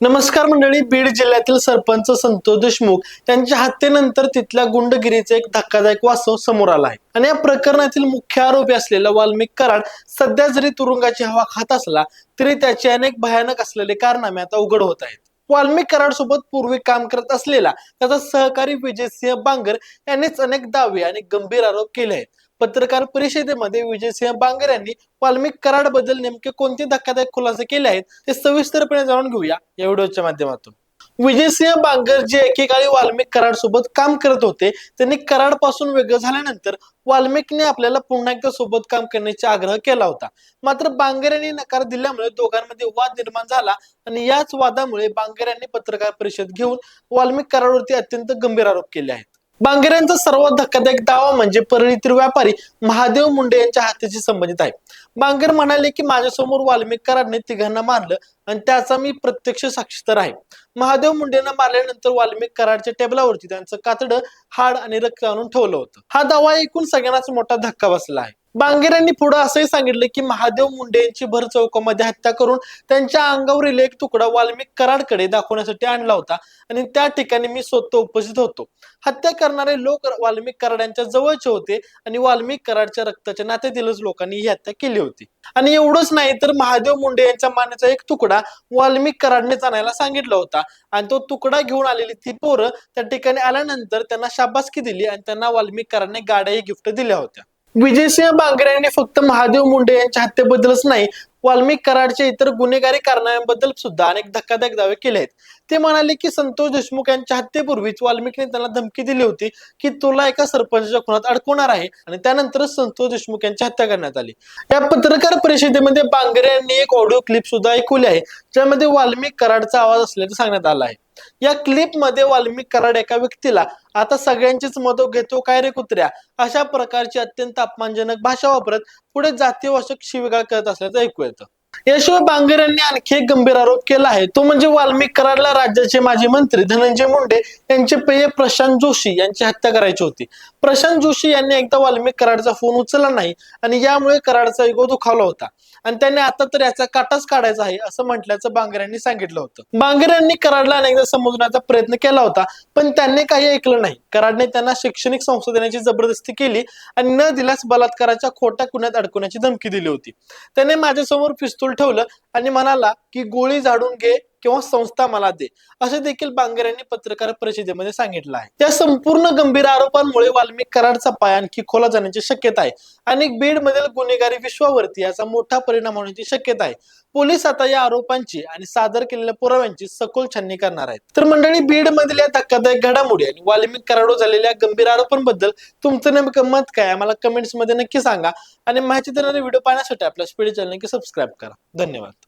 नमस्कार मंडळी बीड जिल्ह्यातील सरपंच संतोष देशमुख त्यांच्या हत्येनंतर तिथल्या गुंडगिरीचे एक धक्कादायक वास्तव समोर आला आहे. आणि या प्रकरणातील मुख्य आरोपी असलेला वाल्मिक कराड सध्या जरी तुरुंगाची हवा खात असला तरी त्याचे अनेक भयानक असलेले कारनामे आता उघड होत आहेत. वाल्मिक कराड सोबत पूर्वी काम करत असलेला त्याचा सहकारी विजयसिंह बांगर यांनीच अनेक दावे आणि गंभीर आरोप केले आहेत. पत्रकार परिषदेमध्ये विजयसिंह बांगर यांनी वाल्मिक कराडबद्दल नेमके कोणते धक्कादायक खुलासे केले आहेत ते सविस्तरपणे जाणून घेऊया या व्हिडिओच्या माध्यमातून. विजयसिंह बांगर जे एकेकाळी वाल्मिक कराड सोबत काम करत होते त्यांनी कराडपासून वेगळं झाल्यानंतर वाल्मिकने आपल्याला पुन्हा एकदा सोबत काम करण्याचा आग्रह केला होता. मात्र बांगर यांनी नकार दिल्यामुळे दोघांमध्ये वाद निर्माण झाला आणि याच वादामुळे बांगर यांनी पत्रकार परिषद घेऊन वाल्मिक कराडवरती अत्यंत गंभीर आरोप केले आहेत. बांगेरांचा सर्वात धक्कादायक दावा म्हणजे परळीतील व्यापारी महादेव मुंडे यांच्या हत्येशी संबंधित आहे. बांगर म्हणाले की माझ्यासमोर वाल्मिक कराडने तिघांना मारलं आणि त्याचा मी प्रत्यक्ष साक्षीदार आहे. महादेव मुंडेंना मारल्यानंतर वाल्मिक कराडच्या टेबलावरती त्यांचं कातडं हाड आणि रक्त आणून ठेवलं होतं. हा दावा ऐकून सगळ्यांनाच मोठा धक्का बसला आहे. बांगेरांनी पुढे असंही सांगितलं की महादेव मुंडे यांची भर चौकामध्ये हत्या करून त्यांच्या अंगावरील एक तुकडा वाल्मिक कराडकडे दाखवण्यासाठी आणला होता. आणि त्या ठिकाणी मी स्वतः उपस्थित होतो. हत्या करणारे लोक वाल्मिक कराड यांच्या जवळचे होते आणि वाल्मिक कराडच्या रक्ताच्या नात्यातीलच लोकांनी ही हत्या केली होती. आणि एवढंच नाही तर महादेव मुंडे यांच्या मानेचा एक तुकडा वाल्मिक कराडनेच आणायला सांगितला होता. आणि तो तुकडा घेऊन आलेली ती पोरं त्या ठिकाणी आल्यानंतर त्यांना शाबासकी दिली आणि त्यांना वाल्मिक कराडने गाड्याही गिफ्ट दिल्या होत्या. विजयसिंह बांगरे यांनी फक्त महादेव मुंडे यांच्या हत्येबद्दलच नाही वाल्मिक कराडच्या इतर गुन्हेगारी कारणांबद्दल सुद्धा अनेक धक्कादायक दावे केले आहेत. ते म्हणाले की संतोष देशमुख यांच्या हत्येपूर्वीच वाल्मिकने त्यांना धमकी दिली होती की तुला एका सरपंचच्या खुनात अडकवणार आहे आणि त्यानंतरच संतोष देशमुख यांची हत्या करण्यात आली. या पत्रकार परिषदेमध्ये बांगरे यांनी एक ऑडिओ क्लिप सुद्धा ऐकवली आहे ज्यामध्ये वाल्मिक कराडचा आवाज असल्याचं सांगण्यात आला आहे. या क्लिपमध्ये वाल्मिक कराड एका व्यक्तीला आता सगळ्यांचीच मदत घेतो काय रे कुत्र्या? अशा प्रकारची अत्यंत अपमानजनक भाषा वापरत पुढे जातीवाचक शिवीगाळ करत असल्याचं ऐकू येतं. याशिवाय बांगर यांनी आणखी एक गंभीर आरोप केला आहे. तो म्हणजे वाल्मिक कराडला राज्याचे माजी मंत्री धनंजय मुंडे यांचे पेय प्रशांत जोशी यांची हत्या करायची होती. प्रशांत जोशी यांनी एकदा वाल्मिक कराडचा फोन उचलला नाही आणि यामुळे कराडचा इगो दुखावला होता. आणि त्यांनी आता तर याचा काटाच काढायचा आहे असं म्हटल्याचं बांगरांनी सांगितलं होतं. बांगर यांनी कराडला अनेकदा समजण्याचा प्रयत्न केला होता पण त्यांनी काही ऐकलं नाही. कराडने त्यांना शैक्षणिक संस्था देण्याची जबरदस्ती केली आणि न दिल्यास बलात्काराच्या खोट्या गुन्ह्यात अडकवण्याची धमकी दिली होती. त्याने माझ्यासमोर पिस्तूल ठेवलं आणि म्हणाला की गोळी झाडून घे किंवा संस्था मला दे. असे देखील बांगर यांनी पत्रकार परिषदेमध्ये सांगितलं आहे. त्या संपूर्ण गंभीर आरोपांमुळे वाल्मिक कराडचा पाय आणखी खोला जाण्याची शक्यता आहे. आणि बीड मधील गुन्हेगारी विश्वावरती याचा मोठा परिणाम होण्याची शक्यता आहे. पोलीस आता या आरोपांची आणि सादर केलेल्या पुराव्यांची सखोल छाननी करणार आहेत. तर मंडळी बीड मधील या धक्कादायक घडामोडी आणि वाल्मिक कराडो झालेल्या गंभीर आरोपांबद्दल तुमचं नेमकं मत काय आम्हाला कमेंट्समध्ये नक्की सांगा. आणि माहिती देणारे व्हिडिओ पाहण्यासाठी आपल्या स्पीड चॅनल नक्की सबस्क्राईब करा. धन्यवाद.